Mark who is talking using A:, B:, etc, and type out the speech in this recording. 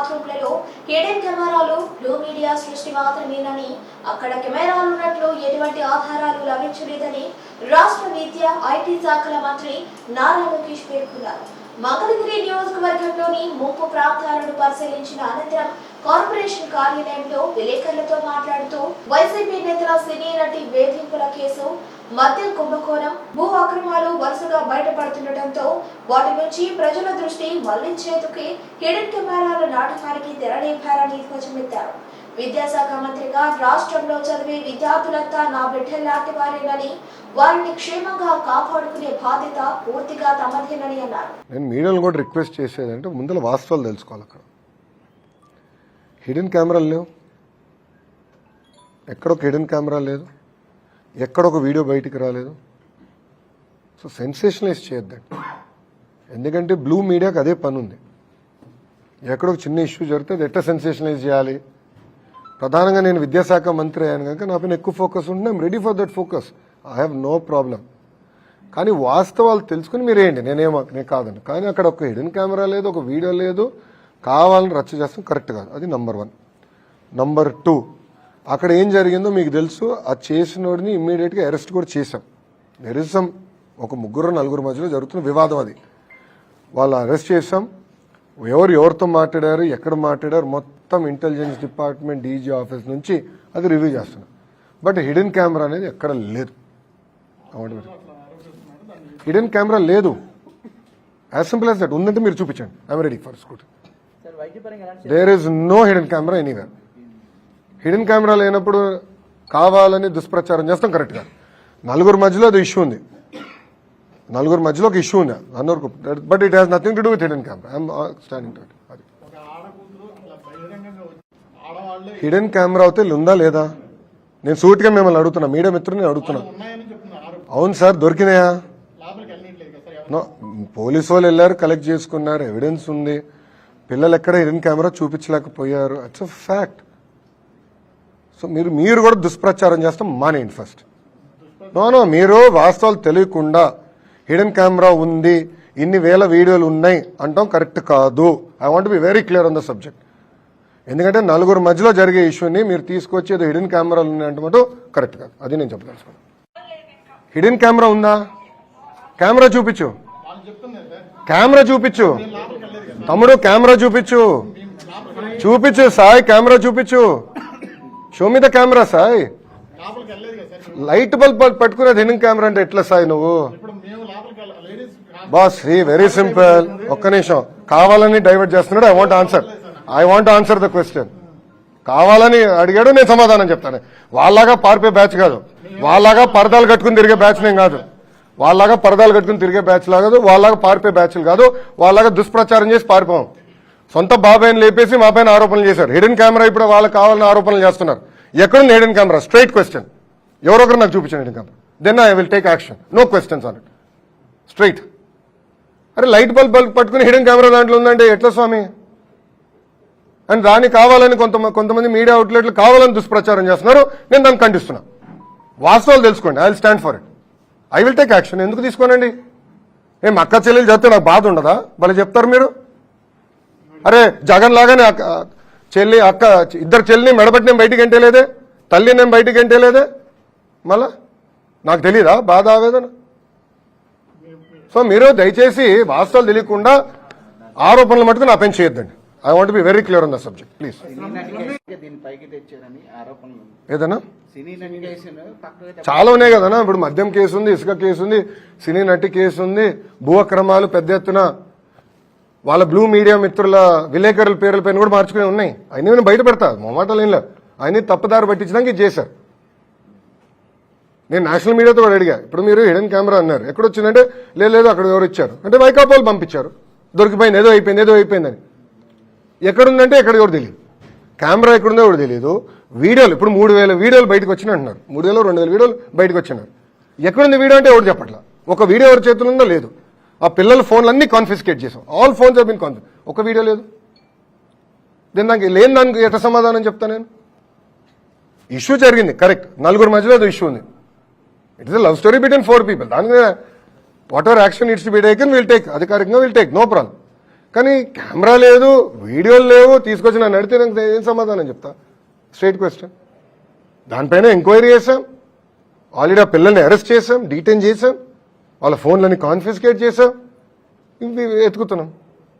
A: బాత్రూంలలో hidden కెమెరాలు blue media సృష్టి మాత్రమేనని అక్కడ కెమెరాలు ఉన్నట్లు ఎటువంటి ఆధారాలు లభించలేదని రాష్ట్ర విద్య ఐటీ శాఖల మంత్రి నారా లోకేష్ పేర్కొన్నారు. మంగళగిరి నియోజకవర్గంలోని ముంపు ప్రాంతాలను పరిశీలించిన అనంతరం కార్పొరేషన్ కార్యాలయంలో విలేకరులతో మాట్లాడుతూ వైసీపీ నేతల సినీ నటి వేధింపుల కేసు మద్యం కుంభకోణం భూ అక్రమాలు వరుసగా బయటపడుతుండటంతో వాటి నుంచి ప్రజల దృష్టి మళ్ళించేందుకు హిడెన్ కెమెరాల నాటకానికి తెరలేపారని ధ్వజమెత్తారు. విద్యాశాఖ మంత్రిగా రాష్ట్రంలో చదివే విద్యార్థులంతా నా బిడ్డల్లాంటి వారేనని వారిని క్షేమంగా కాపాడుకునే బాధ్యత పూర్తిగా తమదేనని అన్నారు.
B: నేను మీడియాలో కూడా రిక్వెస్ట్ చేసేదంటే ముందర వాస్తవాలు తెలుసుకోవాలి అక్కడ. హిడెన్ కెమెరాలు లేవు. ఎక్కడొక హిడెన్ కెమెరా లేదు. ఎక్కడ ఒక వీడియో బయటికి రాలేదు. సో సెన్సేషనలైజ్ చేయొద్దండి. ఎందుకంటే బ్లూ మీడియాకి అదే పని ఉంది ఎక్కడ ఒక చిన్న ఇష్యూ జరిగితే అది ఎట్లా సెన్సేషనలైజ్ చేయాలి? ప్రధానంగా నేను విద్యాశాఖ మంత్రి అయ్యాను కనుక నా పైన ఎక్కువ ఫోకస్ ఉంటుంది I'm ready for that focus I have no problem కానీ వాస్తవాలు తెలుసుకుని మీరు ఏంటి నేనేమో నేను కాదండి. కానీ అక్కడ ఒక హిడెన్ కెమెరా లేదు ఒక వీడియో లేదు. కావాలని రచ్చ చేస్తాం కరెక్ట్ కాదు. అది నంబర్ వన్ నంబర్ టూ అక్కడ ఏం జరిగిందో మీకు తెలుసు ఆ చేసినోడిని ఇమ్మీడియట్గా అరెస్ట్ కూడా చేశాం. నిరసం ఒక ముగ్గురు నలుగురు మధ్యలో జరుగుతున్న వివాదం అది. వాళ్ళు అరెస్ట్ చేశాం. ఎవరు ఎవరితో మాట్లాడారు ఎక్కడ మాట్లాడారు మొత్తం ఇంటెలిజెన్స్ డిపార్ట్మెంట్ డీజీ ఆఫీస్ నుంచి అది రివ్యూ చేస్తున్నాం. బట్ హిడెన్ కెమెరా అనేది ఎక్కడ లేదు. హిడెన్ కెమెరా లేదు. యాజ్ సింపుల్ యాజ్ దట్ ఉందంటే మీరు చూపించండి. I'm ready for scoot
C: sir వైద్యపరంగా ఎలాంటి
B: there is no hidden camera anywhere hidden camera లేనప్పుడు కావాలని దుష్ప్రచారం చేస్తాం కరెక్ట్గా నలుగురు మధ్యలో అది ఇష్యూ ఉంది. నలుగురు మధ్యలో ఒక ఇష్యూ ఉంది. అన్నోరు but it has nothing to do with hidden camera I'm standing to అది. హిడెన్ కెమెరా అయితే ఉందా లేదా? నేను సూటిగా మిమ్మల్ని అడుగుతున్నా మీడియా మిత్రుని అడుగుతున్నా. అవును సార్ దొరికినాయా? పోలీసు వాళ్ళు వెళ్ళారు కలెక్ట్ చేసుకున్నారు ఎవిడెన్స్ ఉంది. పిల్లలు ఎక్కడ హిడెన్ కెమెరా చూపించలేకపోయారు. ఇట్స్ అ ఫ్యాక్ట్ సో మీరు మీరు కూడా దుష్ప్రచారం చేస్తాం మానేయండి ఫస్ట్ నోనో మీరు వాస్తవాలు తెలియకుండా హిడెన్ కెమెరా ఉంది ఇన్ని వేల వీడియోలు ఉన్నాయి అంటాం కరెక్ట్ కాదు. I want be very clear on the subject ఎందుకంటే నలుగురు మధ్యలో జరిగే ఇష్యూని మీరు తీసుకొచ్చి ఏదో హిడెన్ కెమెరాలు ఉన్నాయంటే మటు కరెక్ట్ కాదు. అది నేను చెప్పదలుచుకున్నాను హిడెన్ కెమెరా ఉందా? కెమెరా చూపించు. కెమెరా చూపించు. తమ్ముడు కెమెరా చూపించు. చూపించు సాయి కెమెరా చూపించు. షో మీద కెమెరా సాయి. లైట్ బల్బ్ పట్టుకునే హిడెన్ కెమెరా అంటే ఎట్లా సాయి నువ్వు? బాస్ శ్రీ వెరీ సింపుల్ ఒక్క నిమిషం. కావాలని డైవర్ట్ చేస్తున్నాడు I want answer I want answer the question కావాలని అడిగాడు నేను సమాధానం చెప్తాను. వాళ్ళలాగా పారిపోయే బ్యాచ్ కాదు. వాళ్ళలాగా పరదాలు కట్టుకుని తిరిగే బ్యాచ్ నేను కాదు. వాళ్ళలాగా పరదాలు కట్టుకుని తిరిగే బ్యాచ్ కాదు. వాళ్ళలాగా పారిపోయే బ్యాచ్లు కాదు. వాళ్ళలాగా దుష్ప్రచారం చేసి పారిపోం. సొంత బాబాయ్ని లేపేసి మా పైన ఆరోపణలు చేశారు. హిడెన్ కెమెరా ఇప్పుడు వాళ్ళకి కావాలని ఆరోపణలు చేస్తున్నారు. ఎక్కడుంది హిడెన్ కెమెరా? Straight question. ఎవరొకరు నాకు చూపించండి hidden camera. Then I will take action no questions on it straight అరే లైట్ బల్బ్ బల్బ్ పట్టుకుని హిడెన్ కెమెరా దాంట్లో ఉందంటే ఎట్లా స్వామి? అండ్ దాన్ని కావాలని కొంత కొంతమంది మీడియా అవుట్లెట్లు కావాలని దుష్ప్రచారం చేస్తున్నారు. నేను దాన్ని ఖండిస్తున్నా. వాస్తవాలు తెలుసుకోండి. I will stand for it I will take action ఎందుకు తీసుకోనండి? ఏం అక్క చెల్లెలు చెప్తే నాకు బాధ ఉండదా? భలే చెప్తారు మీరు. అరే జగన్ లాగానే అక్క చెల్లి అక్క ఇద్దరు చెల్లిని మెడబట్టి నేను బయటికి ఎంటేలేదే? తల్లి నేను బయటికి ఎంటేలేదే? మళ్ళా? నాకు తెలియదా బాధ ఆవేదన? సో మీరు దయచేసి వాస్తవాలు తెలియకుండా ఆరోపణలు మటుకు నా పైన చేయొద్దండి. I want be very clear on the subject please ఏదన్నా? చాలా ఉన్నాయి కదనా ఇప్పుడు మద్యం కేసు ఉంది ఇసుక కేసు ఉంది సినీ నటి కేసు ఉంది భూ అక్రమాలు పెద్ద ఎత్తున వాళ్ళ బ్లూ మీడియా మిత్రుల విలేకరుల పేర్ల పైన కూడా మార్చుకుని ఉన్నాయి. అన్ని నేను బయట పెడతా మొమాటలు ఏం లేవు అన్ని తప్పుదారి పట్టించడానికి ఇది చేశారు నేను నేషనల్ మీడియాతో కూడా అడిగా. ఇప్పుడు మీరు హిడెన్ కెమెరా అన్నారు. ఎక్కడ వచ్చిందంటే లేదు లేదు అక్కడ ఎవరు ఇచ్చారు? అంటే వైకాపాలు పంపించారు. దొరికిపోయింది ఏదో అయిపోయింది ఏదో అయిపోయిందని. ఎక్కడుందంటే ఎక్కడ ఎవరు తెలియదు కెమెరా ఎక్కడుందో ఎవరు తెలియదు వీడియోలు ఇప్పుడు మూడు వేల వీడియోలు బయటకు వచ్చినాయి అంటున్నారు. మూడు వేలు రెండు వేల వీడియోలు బయటకు వచ్చినారు ఎక్కడుంది వీడియో అంటే ఎవరు చెప్పట్లా? ఒక వీడియో ఎవరి చేతులు ఉందో లేదు. ఆ పిల్లల ఫోన్లు అన్ని కాన్ఫిస్కేట్ చేసాం ఆల్ ఫోన్స్ బిన్ కాన్ఫిస్ ఒక వీడియో లేదు. దీని దానికి లేని దానికి ఎట సమాధానం చెప్తా నేను? ఇష్యూ జరిగింది. కరెక్ట్ నలుగురు మధ్యలో అది ఇష్యూ ఉంది. It is love story between four people దాని whatever action it's be taken will take అధికారికంగా విల్ టేక్ నో ప్రాబ్లం కానీ కెమెరా లేదు వీడియోలు లేవు తీసుకొచ్చి నన్ను అడిగితే నాకు ఏం సమాధానం చెప్తా? స్ట్రైట్ క్వశ్చన్ దానిపైన ఎంక్వైరీ చేశాం. ఆల్రెడీ ఆ పిల్లల్ని అరెస్ట్ చేశాం డీటైన్ చేశాం. వాళ్ళ ఫోన్లని కాన్ఫిస్కేట్ చేసావు? ఇవి ఎత్తుకుతున్నాం